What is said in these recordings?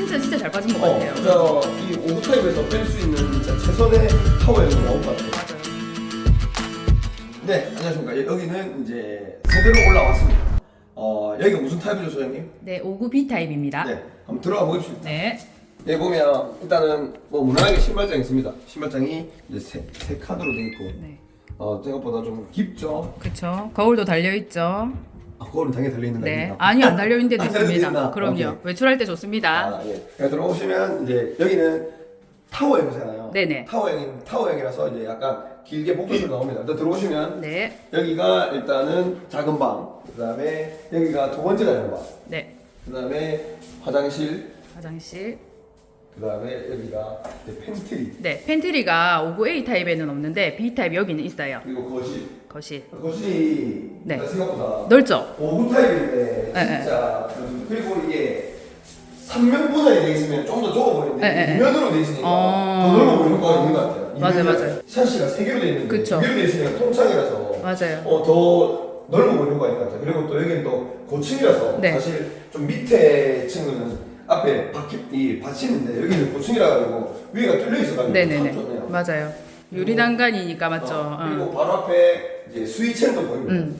진짜 진짜 잘 빠진 것 어, 같아요. 저이 오브 타입에서 뺄 수 있는 진짜 최선의 타워형이 나온 것 같아요. 맞아요. 네, 안녕하십니까. 예, 여기는 이제 제대로 올라왔습니다. 어, 여기가 무슨 타입이죠, 소장님? 네, 59 B 타입입니다. 네, 한번 들어가 보겠습니다. 네. 여기 보면 일단은 뭐 무난하게 신발장이 있습니다. 신발장이 이제 세, 세 칸으로 되어 있고, 네. 어, 생각보다 좀 깊죠. 그렇죠. 거울도 달려 있죠. 아, 그거는 당연히 달려 있는 거 네. 아닙니까? 아니 안 달려 있는 데도 안 있습니다. 있나? 그럼요. 오케이. 외출할 때 좋습니다. 아, 예. 그러니까 들어오시면 이제 여기는 타워형이잖아요. 네네. 타워형인 타워형이라서 이제 약간 길게 복도로 나옵니다. 일단 들어오시면 네. 여기가 일단은 작은 방, 그다음에 여기가 두 번째 작은 방, 네. 그다음에 화장실, 화장실. 그 다음에 여기가 이제 팬트리, 네. 팬트리가 59A 타입에는 없는데 B 타입 여기는 있어요. 그리고 거실. 거실. 거실이 네. 일단 생각보다 넓죠? 오브 타입인데 네, 진짜 그리고 이게 3면 분할이 돼 있으면 좀 더 좁아 보이는데 네, 네, 네. 2면으로 돼 있으니까 어. 더 넓어 보이는 효과가 있는 것 같아요. 맞아요, 맞아요. 샤시가 3개로 돼 있는데 그쵸. 2개로 돼 있으니까 통창이라서 맞아요. 어, 더 넓어 보이는 것 같아요. 그리고 또 여기는 또 고층이라서 네. 사실 좀 밑에 층은 앞에 바퀴 이 받치는데 여기는 고층이라 가지고 위에가 뚫려 있어가지고 네네네. 참 좋네요. 맞아요. 유리 난간이니까 맞죠? 어, 어. 그리고 바로 앞에 이제 스위첸도 보입니다. 음.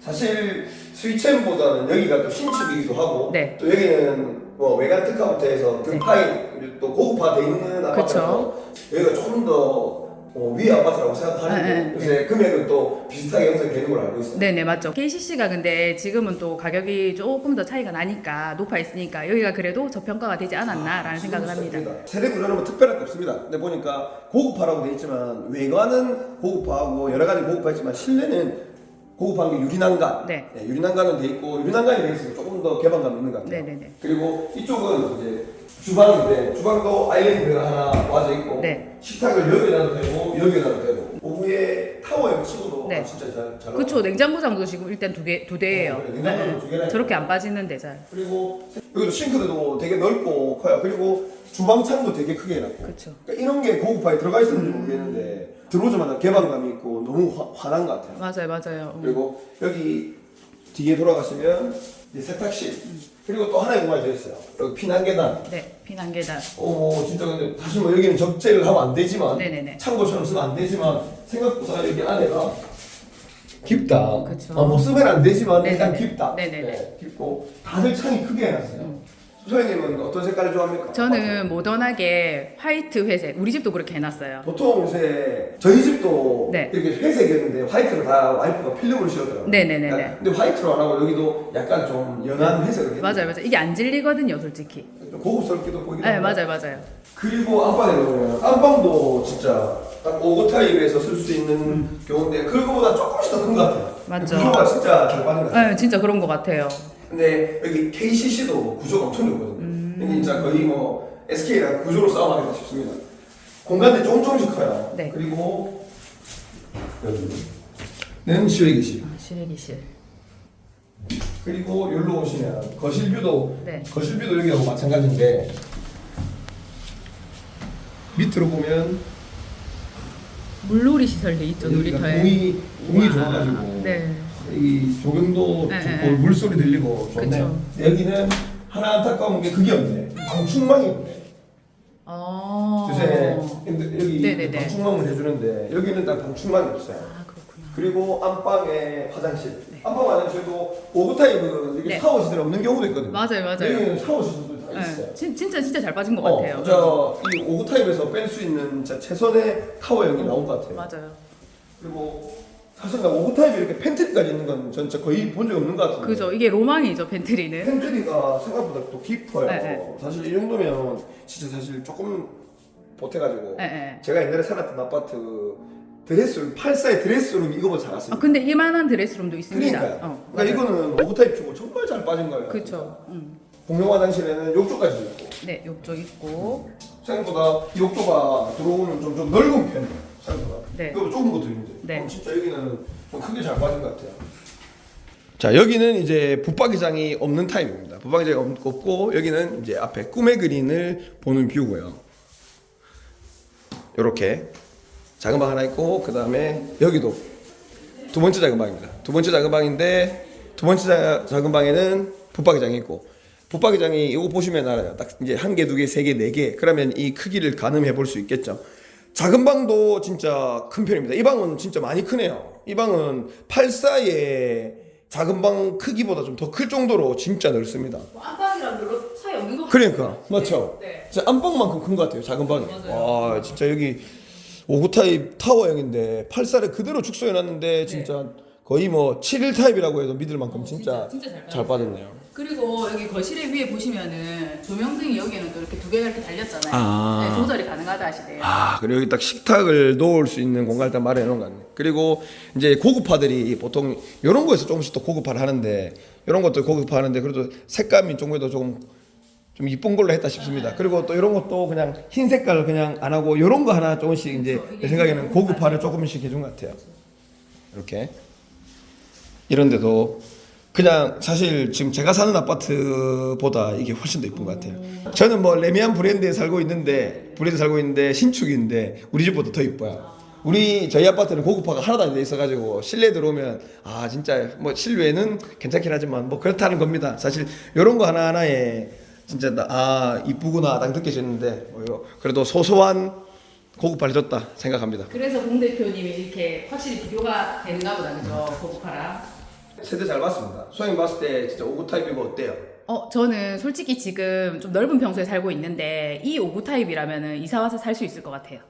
사실 스위첸보다는 여기가 또 신축이기도 하고 네. 또 여기는 뭐 외관 특화부터 해서 네. 등파이 그리고 또 고급화돼 있는 아파트라서 여기가 조금 더 어, 위 아파트라고 생각하는데 네, 네, 요새 금액은 또 비슷하게 형성되는 걸로 알고 있어요. 네네 맞죠. KCC가 근데 지금은 또 가격이 조금 더 차이가 나니까 높아 있으니까 여기가 그래도 저평가가 되지 않았나라는 생각을 합니다. 세대 구조는 뭐 특별할 게 없습니다. 근데 보니까 고급화라고 돼 있지만 외관은 고급화하고 여러 가지 고급화했지만 실내는 고급한 게 유리난간. 네. 유리난간은 돼 있고 유리난간이 돼 있으면 조금 더 개방감 있는 것 같아요. 네네네. 그리고 이쪽은 이제 주방인데 주방도 아일랜드가 하나 와져 있고 네. 식탁을 여기에 놔도 되고 여기에 놔도 되고 오후에 타워형 치고도 네. 아, 진짜 잘, 잘 그쵸 냉장고장도 지금 일단 두 개 두 대예요. 어, 그래, 냉장고도 두 개나 저렇게 안 빠지는데 잘. 그리고 여기도 싱크대도 되게 넓고 커요. 그리고 주방창도 되게 크게 해놨고. 그쵸. 그러니까 이런 게 고급화에 들어가 있었는지 모르겠는데 들어오자마자 개방감이 있고 너무 화, 환한 것 같아요. 맞아요 맞아요. 음. 그리고 여기 뒤에 돌아가시면 이제 세탁실 그리고 또 하나의 공간이 되어 있어요. 여기 피난 계단. 네 피난 계단. 어 진짜 근데 사실 뭐 여기는 적재를 하면 안 되지만 네네네. 창고처럼 쓰면 안 되지만 생각보다 여기 안에가 깊다. 그쵸. 아, 뭐 쓰면 안 되지만 일단 네네네. 깊다. 네네네. 네, 깊고 다들 창이 크게 해놨어요. 음. 소장님은 어떤 색깔을 좋아합니까? 저는 모던하게 화이트 회색. 우리 집도 그렇게 해놨어요. 보통 요새 저희 집도 네. 이렇게 회색이었는데 화이트로 다 와이프가 필름으로 씌웠더라고요. 네네네네. 그러니까 근데 화이트로 안 하고 여기도 약간 좀 연한 회색을 했는데 맞아요 맞아요. 이게 안 질리거든요 솔직히. 좀 고급스럽기도 보이긴 네 합니다. 맞아요 맞아요. 그리고 안방에 넣으면 안방도 진짜 딱 오고 타입에서 쓸 수 있는 경우인데 그거보다 조금씩 더 큰 것 같아요. 맞죠. 구조가 진짜 잘 빠진 것 같아요. 네 진짜 그런 것 같아요. 근데 여기 KCC도 구조가 엄청 좋거든요. 음. 여기 진짜 거의 뭐 SK랑 구조로 싸움하기가 쉽습니다. 공간들이 조금 조금씩 커요. 네. 그리고 여기는 실외기실. 아, 실외기실. 그리고 여기로 오시면 거실뷰도 네. 거실뷰도 여기하고 마찬가지인데 밑으로 보면 물놀이 시설도 있죠 여기가 놀이터에. 공이 공이 우와. 좋아가지고 네. 이 조경도 네, 좋고 네, 네. 물소리 들리고 좋네요. 여기는 하나 안타까운 게 그게 없네. 방충망이 없네. 어. 요새 근데 여기 네네네. 방충망을 해주는데 여기는 딱 방충망이 없어요. 아 그렇구나. 그리고 안방에 화장실. 안방 화장실도 오브 타입은 이게 네. 샤워 시설이 없는 경우도 있거든요. 맞아요 맞아요. 여기는 샤워 시설도 다 있어요. 네. 진, 진짜 진짜 잘 빠진 것 어, 같아요. 저이 오브 타입에서 뺄 수 있는 진짜 최선의 타워형이 나온 것 같아요. 맞아요. 그리고 사실 나 오브 타입에 이렇게 팬트리까지 있는 건전 진짜 거의 본 적 없는 것 같은데. 그죠. 이게 로망이죠 펜트리는. 팬트리가 생각보다 또 깊어요. 네, 네. 사실 이 정도면 진짜 사실 조금 보태가지고 네, 네. 제가 옛날에 살았던 아파트 드레스룸 8사의 드레스룸 이거보다 아 작았습니다. 근데 이만한 드레스룸도 있습니다. 그러니까요. 어, 그러니까 맞아요. 이거는 오브 타입 치고 정말 잘 빠진 거예요. 그쵸. 음. 공용 화장실에는 욕조까지 있고 네, 욕조 있고. 생각보다 이 욕조가 들어오는 좀, 좀 넓은 편이에요. 생각보다. 네. 이거 좁은 것도 있는데. 네. 어, 진짜 여기는 좀 크게 잘 빠진 것 같아요. 자 여기는 이제 붙박이장이 없는 타입입니다. 붙박이장이 없- 없고 여기는 이제 앞에 꿈의 그린을 보는 뷰고요. 이렇게 작은 방 하나 있고 그 다음에 여기도 두 번째 작은 방입니다. 두 번째 작은 방인데 두 번째 자- 작은 방에는 붙박이장이 있고 붙박이장이 이거 보시면 알아요. 딱 이제 한 개, 두 개, 세 개, 네 개. 그러면 이 크기를 가늠해 볼 수 있겠죠. 작은 방도 진짜 큰 편입니다. 이 방은 진짜 많이 크네요. 이 방은 84의 작은 방 크기보다 좀 더 클 정도로 진짜 넓습니다. 뭐 안방이랑 별로 차이 없는 것 그러니까 맞죠. 네. 진짜 안방만큼 큰 것 같아요. 작은 방이. 맞아요. 와 진짜 여기 오구 타입 타워형인데 84를 그대로 축소해 놨는데 진짜 거의 뭐71 타입이라고 해도 믿을 만큼 진짜, 네. 어, 진짜, 진짜 잘잘 빠졌네요. 그리고 여기 거실의 위에 보시면은 조명등이 여기는 또 이렇게 두 개가 이렇게 달렸잖아요. 아. 네, 조절이 가능하다 하시대요. 아 그리고 여기 딱 식탁을 놓을 수 있는 공간 일단 마련해 놓은 것 같네. 그리고 이제 고급파들이 보통 이런 거에서 조금씩 또 고급화를 하는데 이런 것도 고급화 하는데 그래도 색감이 좀 그래도 조금 좀 이쁜 걸로 했다 싶습니다. 그리고 또 이런 것도 그냥 흰 색깔 그냥 안 하고 이런 거 하나 조금씩 이제 그렇죠. 내 생각에는 고급화를 조금씩 해준 것 같아요. 이렇게 이런 데도 그냥 사실 지금 제가 사는 아파트보다 이게 훨씬 더 이쁜 것 같아요. 저는 뭐 레미안 브랜드에 살고 있는데 브랜드 살고 있는데 신축인데 우리 집보다 더 이뻐요. 우리 저희 아파트는 고급화가 하나도 안 돼 있어가지고 실내 들어오면 아 진짜 뭐 실외는 괜찮긴 하지만 뭐 그렇다는 겁니다. 사실 이런 거 하나 하나에 진짜 나- 아 이쁘구나 딱 느껴지는데 그래도 소소한 고급화를 줬다 생각합니다. 그래서 공 대표님이 이렇게 확실히 비교가 되는가 보다 그죠 고급화랑. 세대 잘 봤습니다. 소영이 봤을 때 진짜 오구 타입이고 어때요? 어 저는 솔직히 지금 좀 넓은 평수에 살고 있는데 이 오구 타입이라면은 이사 와서 살 수 있을 것 같아요.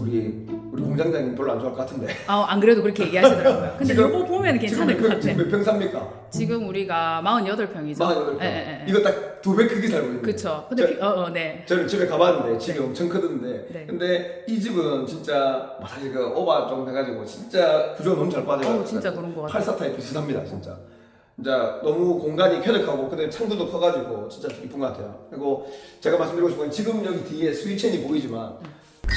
우리 우리 공장장님 별로 안 좋아할 것 같은데. 아 안 그래도 그렇게 얘기하시더라고요. 근데 지금- 이거 보면 괜찮을 지금 것몇 평- 같아. 지금 몇 평 삽니까? 지금 우리가 48평이죠. 48평. 예, 예, 예. 이거 딱 두 배 크기 살고 있는데. 그쵸. 근데 저, 비- 어, 어, 네. 저는 집에 가봤는데 집이 엄청 크던데. 네. 근데 이 집은 진짜 뭐 사실 그 오바 좀 해가지고 진짜 구조가 너무 잘 빠져요. 어, 진짜 그런 것 같아요. 84 타입 비슷합니다, 진짜. 진짜 너무 공간이 쾌적하고 근데 창문도 커가지고 진짜 이쁜 것 같아요. 그리고 제가 말씀드리고 싶은 건 지금 여기 뒤에 스위첸이 보이지만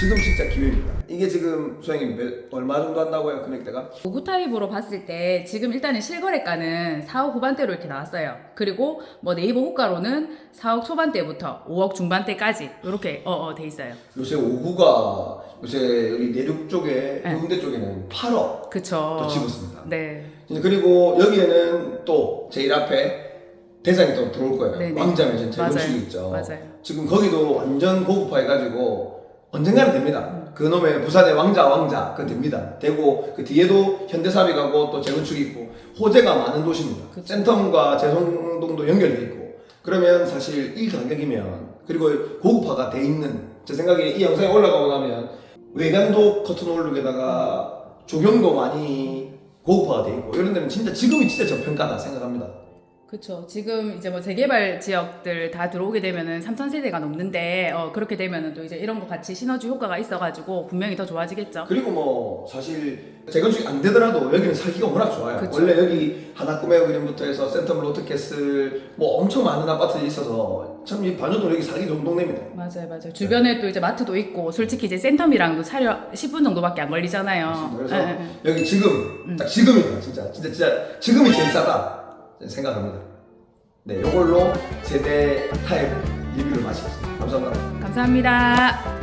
지금 진짜 기회입니다. 이게 지금 소영이 몇, 얼마 정도 한다고요 금액대가? 오구 타입으로 봤을 때 지금 일단은 실거래가는 4억 후반대로 이렇게 나왔어요. 그리고 뭐 네이버 호가로는 4억 초반대부터 5억 중반대까지 이렇게 어어 돼 있어요. 요새 오구가 요새 여기 내륙 쪽에 네. 해운대 쪽에는 8억 그쵸. 또 집었습니다. 네. 그리고 여기에는 또 제일 앞에 대장이 또 들어올 거예요. 네네. 왕자면 재건축이. 있죠. 맞아요. 지금 거기도 완전 고급화 해가지고 언젠가는 됩니다. 음. 그 놈의 부산의 왕자 왕자 그 됩니다. 되고 그 뒤에도 현대사업이 가고 또 재건축이 있고 호재가 많은 도시입니다. 그쵸. 센텀과 재성동도 연결돼 있고 그러면 사실 이 가격이면 그리고 고급화가 돼 있는 제 생각에 이 영상이 올라가고 나면 외관도 커튼 올룩에다가 조경도 많이 고급화가 돼 있고 이런 데는 진짜 지금이 진짜 저평가다 생각합니다. 그쵸. 지금 이제 뭐 재개발 지역들 다 들어오게 되면은 3천 세대가 넘는데 어 그렇게 되면은 또 이제 이런 거 같이 시너지 효과가 있어가지고 분명히 더 좋아지겠죠. 그리고 뭐 사실 재건축이 안 되더라도 여기는 살기가 워낙 좋아요. 그쵸. 원래 여기 하나꾸메 그림부터 해서 센텀 로트캐슬 뭐 엄청 많은 아파트들이 있어서 참 이 반여동 여기 살기 좋은 동네입니다. 맞아요, 맞아요. 주변에 또 이제 마트도 있고, 솔직히 이제 센텀이랑도 차려 10분 정도밖에 안 걸리잖아요. 그래서 예, 예, 예. 여기 지금 딱 지금이다 진짜 진짜 진짜 지금이 제일 싸다 생각합니다. 네, 이걸로 세대 타입 리뷰를 마치겠습니다. 감사합니다. 감사합니다.